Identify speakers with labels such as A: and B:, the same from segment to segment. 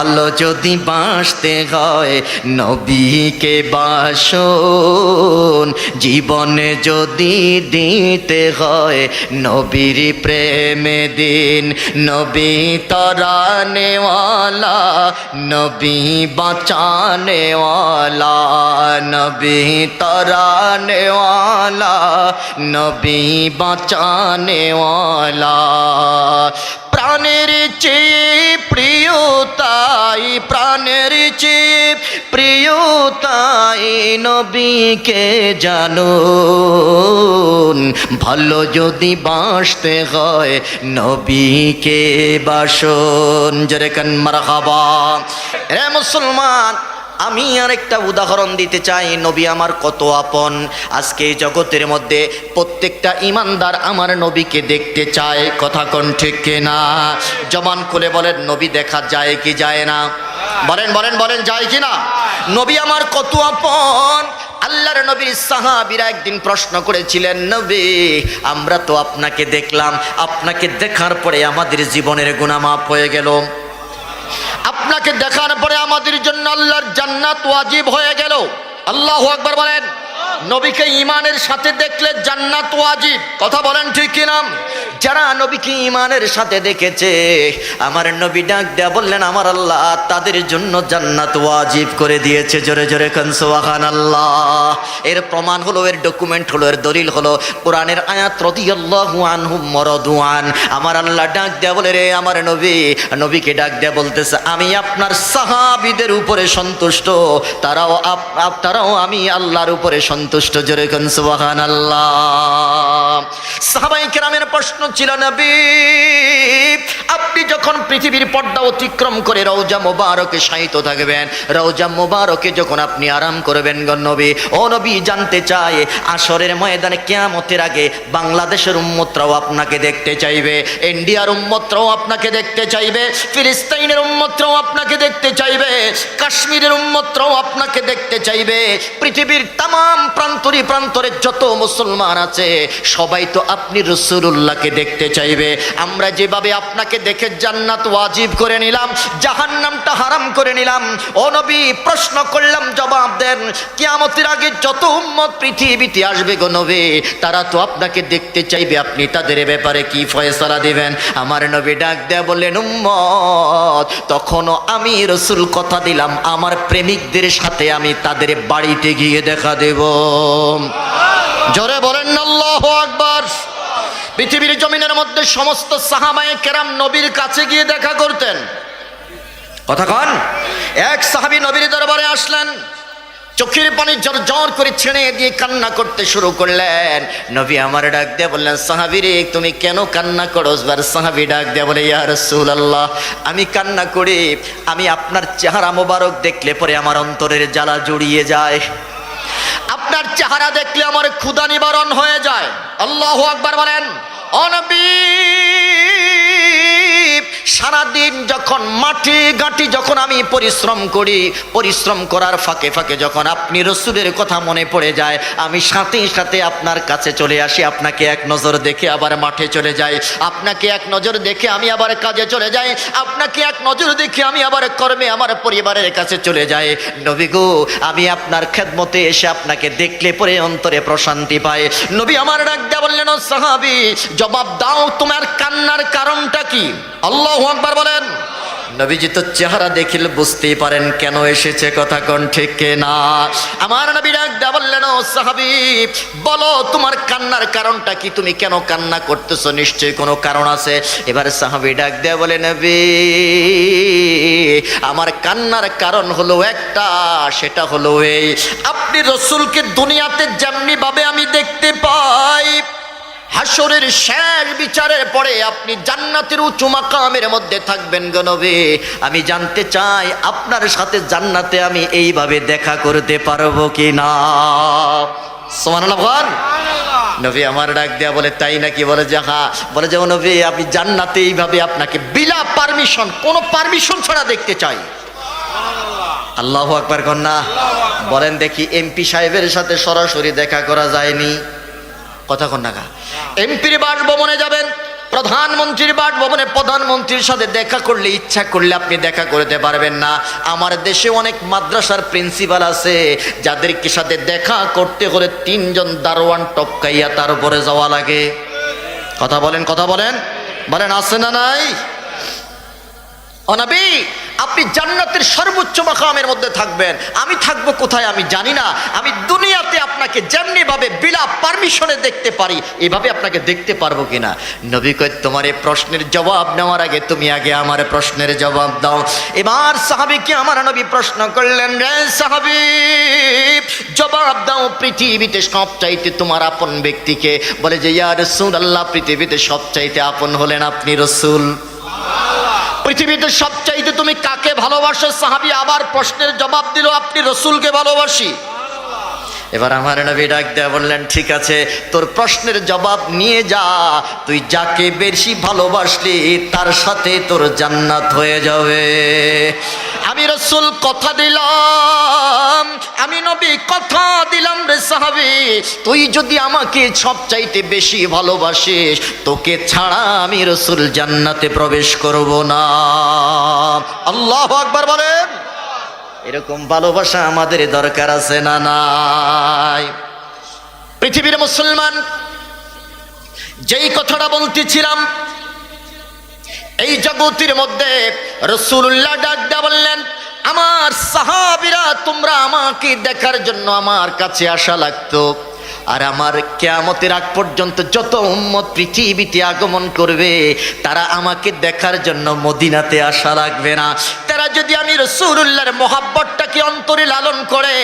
A: ভালো যদি বাঁচতে হয়, নবীকে বাসন। জীবনে যদি দিতে হয়, নবীর প্রেমে দিন। নবী তরানেওয়ালা, নবী বাঁচানেওয়ালা। নবী তরানেওয়ালা, নবী বাঁচানেওয়ালা। প্রাণের চেয়ে প্রিয়তাই প্রাণের চেয়ে প্রিয়তাই নবীকে জানো ভালো যদি বাসতে হয় নবীকে বাসন। যেরেকান মারহাবা। রে মুসলমান, আমি আর একটা উদাহরণ দিতে চাই। নবী আমার কত আপন। আজকে জগতের মধ্যে প্রত্যেকটা ইমানদার আমার নবীকে দেখতে চায়। কথা কোন ঠিক না জবান খুলে বলেন, নবী দেখা যায় কি যায় না? বলেন বলেন বলেন, যায় কি না? নবী আমার কত আপন। আল্লাহর নবীর সাহাবীরা একদিন প্রশ্ন করেছিলেন, নবী, আমরা তো আপনাকে দেখলাম, আপনাকে দেখার পরে আমাদের জীবনের গুণামাপ হয়ে গেল। আপনাকে দেখার পরে আমাদের জন্য আল্লাহর জান্নাত ওয়াজিব হয়ে গেল। আল্লাহ আকবার বলেন। নবীকে ইমানের সাথে দেখলে জান্নাত ওয়াজিব। কথা বলেন ঠিক কিনা? যারা নবীকে ইমানের সাথে দেখেছে, আমার নবী ডাক দেয়া বললেন, আমার আল্লাহ তাদের জন্য জান্নাত ওয়াজিব করে দিয়েছে। জোরে জোরে কনসোয়াখান আল্লাহ এর প্রমাণ হলো, এর ডকুমেন্ট হলো, এর দলিল হলো, কোরআনের আয়াত রদিয়াল্লাহু আনহুম মরদুয়ান আমার আল্লাহ ডাক দেয়া বলে, রে আমার নবী। নবীকে ডাক দেয়া বলতেছে, আমি আপনার সাহাবিদের উপরে সন্তুষ্ট। তারাও আপ- আপ- তারাও আমি আল্লাহর উপরে সন্তুষ্ট। জোরে কোন আল্লাহ সাহাবাই কেরামের প্রশ্ন ছিল নবী আপনি যখন পৃথিবীর পর্দা অতিক্রম করে রৌজা মোবারকে শায়িত থাকবেন রৌজা মোবারকে যখন আপনি আরাম করবেন গো নবী, ও নবী জানতে চায় আসরের ময়দানে কেয়ামতের আগে বাংলাদেশের উম্মতরাও আপনাকে দেখতে চাইবে, ইন্ডিয়ার উম্মতরাও আপনাকে দেখতে চাইবে ফিলিস্তাইনের উম্মতরাও আপনাকে দেখতে চাইবে, কাশ্মীরের উম্মতরাও আপনাকে দেখতে চাইবে, পৃথিবীর তাম প্রান্তরে প্রান্তরে যত মুসলমান আছে, সবাই তো আপনি রসুল্লাহকে দেখতে চাইবে। আমরা যেভাবে আপনাকে দেখে জান্নাত ওয়াজিব করে নিলাম, জাহান্নামটা হারাম করে নিলাম। ও নবী, প্রশ্ন করলাম, জবাব দেন, কিয়ামতের আগে যত উম্মত পৃথিবীতে আসবে গো নবী, তারা তো আপনাকে দেখতে চাইবে, আপনি তাদের ব্যাপারে কি ফয়সালা দিবেন? আমার নবী ডাক দেয়া বললেন, উম্মত, তখনও আমি রসুল কথা দিলাম, আমার প্রেমিকদের সাথে আমি তাদের বাড়িতে গিয়ে দেখা দেব। জোরে বলেন, আল্লাহ আকবার। পৃথিবীর জমিনের মধ্যে সমস্ত সাহাবায়ে কেরাম নবীর কাছে গিয়ে দেখা করতেন। কথা কন? এক সাহাবী নবীর দরবারে আসলেন, চোখের পানি জ্বর জ্বর করে ছেড়ে দিয়ে কান্না করতে শুরু করলেন। নবী আমার ডাক দিয়ে বললেন, সাহাবি রে, তুমি কেন কান্না করো? বার সাহাবি ডাক দিয়ে বলে, ইয়া রাসূলুল্লাহ, আমি কান্না করি, আমি আপনার চেহারা মোবারক দেখলে পরে আমার অন্তরের জ্বালা জুড়িয়ে যায়। আপনার চেহারা দেখলে আমার ক্ষুদা নিবারণ হয়ে যায়। আল্লাহ আকবার বলেন অনবী সারাদিন যখন মাটি গাঁটি যখন আমি পরিশ্রম করি, পরিশ্রম করার ফাঁকে ফাঁকে যখন আপনি রসুলের কথা মনে পড়ে যায়, আমি সাথে সাথে আপনার কাছে চলে আসি, আপনাকে এক নজর দেখে আবার মাঠে চলে যাই, আপনাকে এক নজর দেখে আমি আবার কাজে চলে যাই, আপনাকে এক নজর দেখে আমি আবার কর্মে আমার পরিবারের কাছে চলে যাই। নবী গো, আমি আপনার খেদমতে এসে আপনাকে দেখলে পরে অন্তরে প্রশান্তি পায় নবী আমার ডাক দেয়া বললেন, "ও সাহাবি, জবাব দাও, তোমার কান্নার কারণটা কি? আল্লাহ আকবার বলেন। নবীজি তো চেহারা দেখিলে বুঝতেই পারেন কেন এসেছে কথা কোন ঠিক না আমার নবী ডাক দেয়া বললেন, ও সাহাবি, বলো তোমার কান্নার কারণটা কি? তুমি কেন কান্না করতেছো? নিশ্চয়ই কোনো কারণ আছে? এবার সাহাবি ডাক দেয়া বলে, নবী, আমার কান্নার কারণ হলো একটা, সেটা হলো এই, আপনি রসুলকে দুনিয়াতে যেমনি ভাবে আমি দেখতে পাই হাসরের শেষ বিচারের পরে আপনি জান্নাতের উঁচু মাকামের মধ্যে থাকবেন গনবে আমি জানতে চাই আপনার সাথে জান্নাতে আমি এইভাবে দেখা করতে পারব কি না সোমানুল্লাহ ভান নবী আমার ডাক দেয়া বলে তাই নাকি? বলে যে হ্যাঁ বলে যে নবী আপনি জান্নাতে এইভাবে আপনাকে বিলা পারমিশন কোনো পারমিশন ছাড়া দেখতে চাই। আল্লাহ আকবার কন্যা। বলেন দেখি এমপি সাহেবের সাথে সরাসরি দেখা করা যায়নি? কথা কন্যা এমপির বাসভবনে যাবেন, প্রধানমন্ত্রীর বাসভবনে প্রধানমন্ত্রীর সাথে দেখা করলে, ইচ্ছা করলে আপনি দেখা করতে পারবেন না। আমার দেশে অনেক মাদ্রাসার প্রিন্সিপাল আছে, যাদেরকে সাথে দেখা করতে হলে তিনজন দারোয়ান টপকাইয়া তার উপরে যাওয়া লাগে। কথা বলেন কথা বলেন। বলেন, আছে না নাই? অনাবি! আপনি জান্নাতের সর্বোচ্চ মাকামের মধ্যে থাকবেন। আমি থাকব কোথায় আমি জানি না। আমি দুনিয়াতে আপনাকে যেমনি ভাবে বিলা পারমিশনে দেখতে পারি, এভাবে আপনাকে দেখতে পারব কিনা? নবী কয়, তোমার এই প্রশ্নের জবাব নেওয়ার আগে তুমি আগে আমার প্রশ্নের জবাব দাও। এবার সাহাবিকে আমার নবী প্রশ্ন করলেন, রে সাহাবি, জবাব দাও পৃথিবীতে সবচাইতে তোমার আপন ব্যক্তিকে। বলে যে, ইয়া রসুল আল্লাহ পৃথিবীতে সবচাইতে আপন হলেন আপনি রসুল। পৃথিবীতে সবচাইতে তুমি কাকে ভালোবাসো? সাহাবি আবার প্রশ্নের জবাব দিল আপনি রসুলকে ভালোবাসি। এবার আমার নবী ডাক দেয়া বললেন, ঠিক আছে, তোর প্রশ্নের জবাব নিয়ে যা। তুই যাকে বেশি ভালোবাসলি, তার সাথে তোর জান্নাত হয়ে যাবে। আমি রসুল কথা দিলাম, আমি নবী কথা দিলাম রে সাহাবি। তুই যদি আমাকে সবচাইতে বেশি ভালোবাসিস, তোকে ছাড়া আমি রসুল জান্নাতে প্রবেশ করব না। আল্লাহ আকবার বলেন। এরকম ভালোবাসা আমাদের দরকার আছে না নাই? পৃথিবীর মুসলমান, যেই কথাটা বলতেছিলাম, এই জগতের মধ্যে রসুল্লাহ ডাকদা বললেন, আমার সাহাবিরা তোমরা আমাকে দেখার জন্য আমার কাছে আসা লাগতো। আর আমার কেয়ামতের আগ পর্যন্ত যত উম্মত পৃথিবীতে আগমন করবে, তারা আমাকে দেখার জন্য মদিনাতে আসা লাগবে না। তারা যদি আমি রসুল্লাহর মোহাব্বতটাকে অন্তরে লালন করে,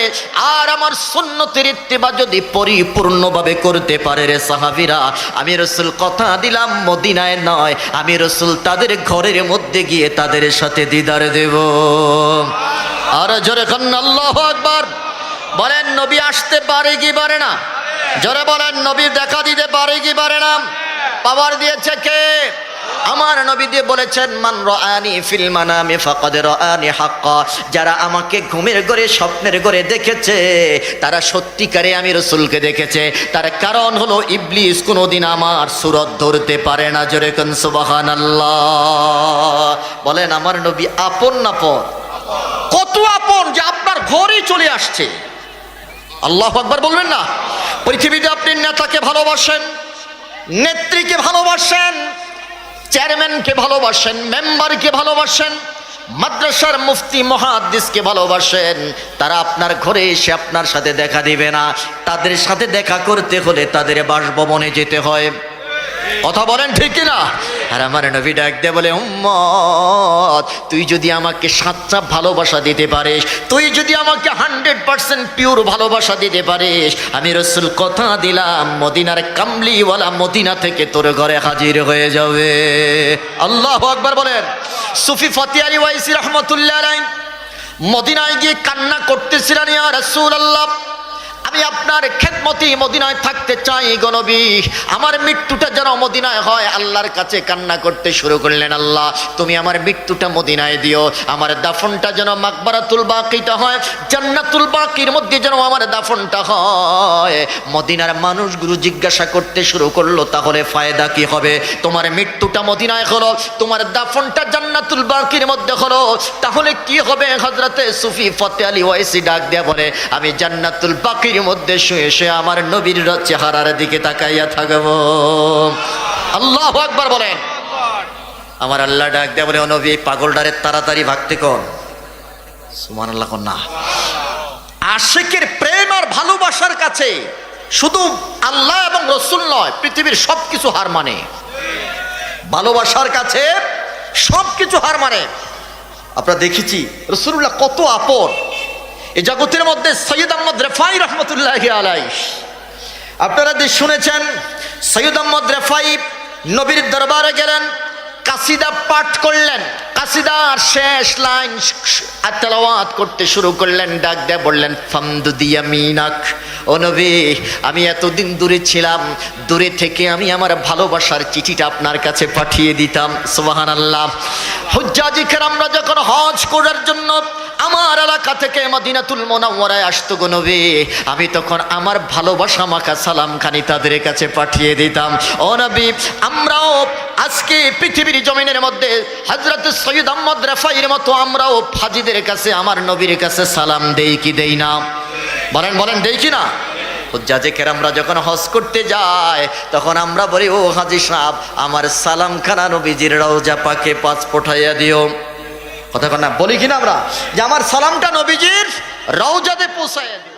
A: আর আমার সুন্নতের ইত্তেবা যদি পরিপূর্ণভাবে করতে পারে রে সাহাবিরা, আমি রসুল কথা দিলাম, মদিনায় নয়, আমি রসুল তাদের ঘরের মধ্যে গিয়ে তাদের সাথে দিদার দেব। আর জোরে খান আল্লাহ আকবার। বলেন, নবী আসতে পারে কি পারে না? জোরে বলেন, নবী দেখা দিতে পারে কি পারে না? পাওয়ার দিয়েছে কে? আমার নবী দিয়ে বলেছেন, মান রানি ফিল মানামি ফাকাদ রানি হাক্কা। যারা আমাকে ঘুমের ঘরে, স্বপ্নের ঘরে দেখেছে, তারা সত্যিকারে আমি রসুলকে দেখেছে। তার কারণ হলো, ইবলিস কোনোদিন আমার সুরত ধরতে পারে না। জোরে কোন, সুবহানাল্লাহ। বলেন, আমার নবী আপন না পর কত আপন যে আপনার ঘরেই চলে আসছে। আল্লাহ আকবার বলবেন না? পৃথিবীতে আপনি নেতাকে ভালোবাসেন, নেত্রীকে ভালোবাসেন চেয়ারম্যানকে ভালোবাসেন, মেম্বারকে ভালোবাসেন, মাদ্রাসার মুফতি মহাদ্দিসকে ভালোবাসেন। তারা আপনার ঘরে এসে আপনার সাথে দেখা দিবে না। তাদের সাথে দেখা করতে হলে তাদের বাসভবনে যেতে হয়। কথা বলেন ঠিক না আর আমার নবী ডাক দে বলে, উম্মত, তুই যদি আমাকে সাতটা ভালোবাসা দিতে পারিস, তুই যদি আমাকে হান্ড্রেড পার্সেন্ট পিওর ভালোবাসা দিতে পারিস, আমি রসুল কথা দিলাম, মদিনার কামলিওয়ালা মদিনা থেকে তোর ঘরে হাজির হয়ে যাবে। আল্লাহ আকবার বলেন। সুফি ফতিয়ারি ওয়াইসি রহমতুল্লাহ মদিনায় গিয়ে কান্না করতেছিলেন, ইয়া রসুল আল্লাহ আমি আপনার খেদমতি মদিনায় থাকতে চাই গনবী আমার মৃত্যুটা যেন মদিনায় হয়, আল্লাহর কাছে কান্না করতে শুরু করলেন আল্লাহ। তুমি আমার মৃত্যুটা মদিনায় দিও। আমার দাফনটা যেন মাকবারাতুল বাকিটা হয়, জান্নাতুল বাকির মধ্যে যেন আমার দাফনটা হয়। মদিনার মানুষগুলো জিজ্ঞাসা করতে শুরু করল, তাহলে ফায়দা কি হবে? তোমার মৃত্যুটা মদিনায় হলো, তোমার দাফনটা জান্নাতুল বাকির মধ্যে হলো। তাহলে কি হবে? হজরতে সুফি ফতে আলী ওয়াইসি ডাক দেয়া বলে, আমি জান্নাতুল বাকির মধ্যে শুয়ে শুয়ে আমার নবীর চেহারার দিকে তাকাইয়া থাকব। আল্লাহ আকবার বলেন। আমার আল্লাহ ডাক দেয়া বলে, ও নবী, এই পাগলটারে তাড়াতাড়ি ভাগতে কর। সুমান আল্লাহ কর না। আশেকের প্রেম আর ভালোবাসার কাছে শুধু আল্লাহ এবং রসুল নয়, পৃথিবীর সব কিছু হার মানে। ভালোবাসার কাছে সব কিছু হার মানে। আমরা দেখেছি রসুল্লাহ কত আপন। এই জগতের মধ্যে সৈয়দ আহমদ রেফাই রহমতুল্লাহ আলাই আপনারা যে শুনেছেন, সৈয়দ আহমদ রেফাই নবীর দরবারে গেলেন, কাসিদা পাঠ করলেন কাসিদার শেষ লাইন করতে শুরু করলেন, ডাক দিয়ে বললেন ফামদু দিয়া মিনাক ও আমি এতদিন দূরে ছিলাম, দূরে থেকে আমি আমার ভালোবাসার চিঠিটা আপনার কাছে পাঠিয়ে দিতাম সোহান আল্লাহ হজ্জাজি আমরা যখন হজ করার জন্য আমার এলাকা থেকে মদিনাতুল মোনাওয়ারায় আসতো গো নবী, আমি তখন আমার ভালোবাসা মাখা সালাম খানি তাদের কাছে পাঠিয়ে দিতাম। ও আমরাও আজকে পৃথিবীর জমিনের মধ্যে হজরত সৈয়দ আহমদ রেফাইয়ের মতো আমরাও ফাজিদের কাছে, আমার নবীর কাছে সালাম দেই কি দেই না। বলেন বলেন দেই কি না। হজ্জাজে কেরামরা যখন হজ করতে যায়, তখন আমরা বলি, ও হাজি সাহেব, আমার সালাম খানা নবীজির রওজা পাকে পাঁচ পঠাইয়া দিও। কথা না, বলি কিনা আমরা? যে আমার সালামটা নবীজির রওজাতে পৌঁছাইয়া দিও।